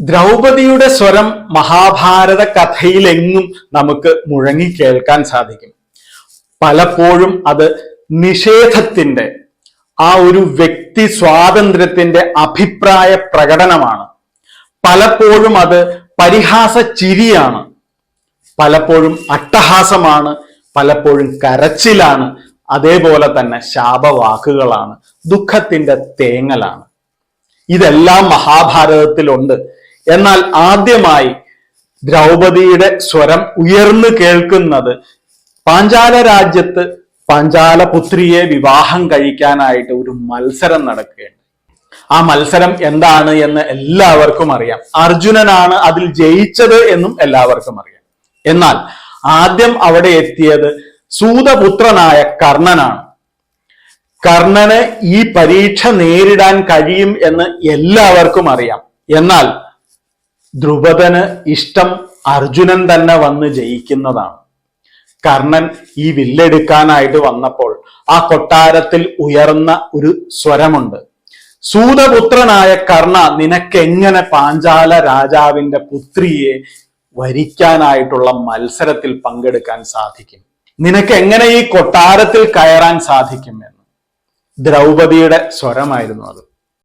ദ്രൗപദിയുടെ സ്വരം മഹാഭാരത കഥയിലെങ്ങും നമുക്ക് മുഴങ്ങി കേൾക്കാൻ സാധിക്കും. പലപ്പോഴും അത് നിഷേധത്തിന്റെ ആ ഒരു വ്യക്തി സ്വാതന്ത്ര്യത്തിന്റെ അഭിപ്രായ പ്രകടനമാണ്. പലപ്പോഴും അത് പരിഹാസ ചിരിയാണ്. പലപ്പോഴും അട്ടഹാസമാണ് പലപ്പോഴും കരച്ചിലാണ് അതേപോലെ തന്നെ ശാപവാക്കുകളാണ് ദുഃഖത്തിന്റെ തേങ്ങലാണ്. ഇതെല്ലാം മഹാഭാരതത്തിലുണ്ട്. എന്നാൽ ആദ്യമായി ദ്രൗപതിയുടെ സ്വരം ഉയർന്നു കേൾക്കുന്നത് പാഞ്ചാല രാജ്യത്ത് പാഞ്ചാല പുത്രിയെ വിവാഹം കഴിക്കാനായിട്ട് ഒരു മത്സരം നടക്കുകയാണ്. ആ മത്സരം എന്താണ് എന്ന് എല്ലാവർക്കും അറിയാം. അർജുനനാണ് അതിൽ ജയിച്ചത് എന്നും എല്ലാവർക്കും അറിയാം. എന്നാൽ ആദ്യം അവിടെ എത്തിയത് സൂതപുത്രനായ കർണനാണ്. കർണന് ഈ പരീക്ഷ നേരിടാൻ കഴിയും എന്ന് എല്ലാവർക്കും അറിയാം. എന്നാൽ ധ്രുപദന് ഇഷ്ടം അർജുനൻ തന്നെ വന്ന് ജയിക്കുന്നതാണ്. കർണൻ ഈ വില്ലെടുക്കാനായിട്ട് വന്നപ്പോൾ ആ കൊട്ടാരത്തിൽ ഉയർന്ന ഒരു സ്വരമുണ്ട്. സൂതപുത്രനായ കർണ നിനക്കെങ്ങനെ പാഞ്ചാല രാജാവിന്റെ പുത്രിയെ വരിക്കാനായിട്ടുള്ള മത്സരത്തിൽ പങ്കെടുക്കാൻ സാധിക്കും? നിനക്ക് എങ്ങനെ ഈ കൊട്ടാരത്തിൽ കയറാൻ സാധിക്കും? എന്ന്. ദ്രൗപദിയുടെ സ്വരമായിരുന്നു അത്.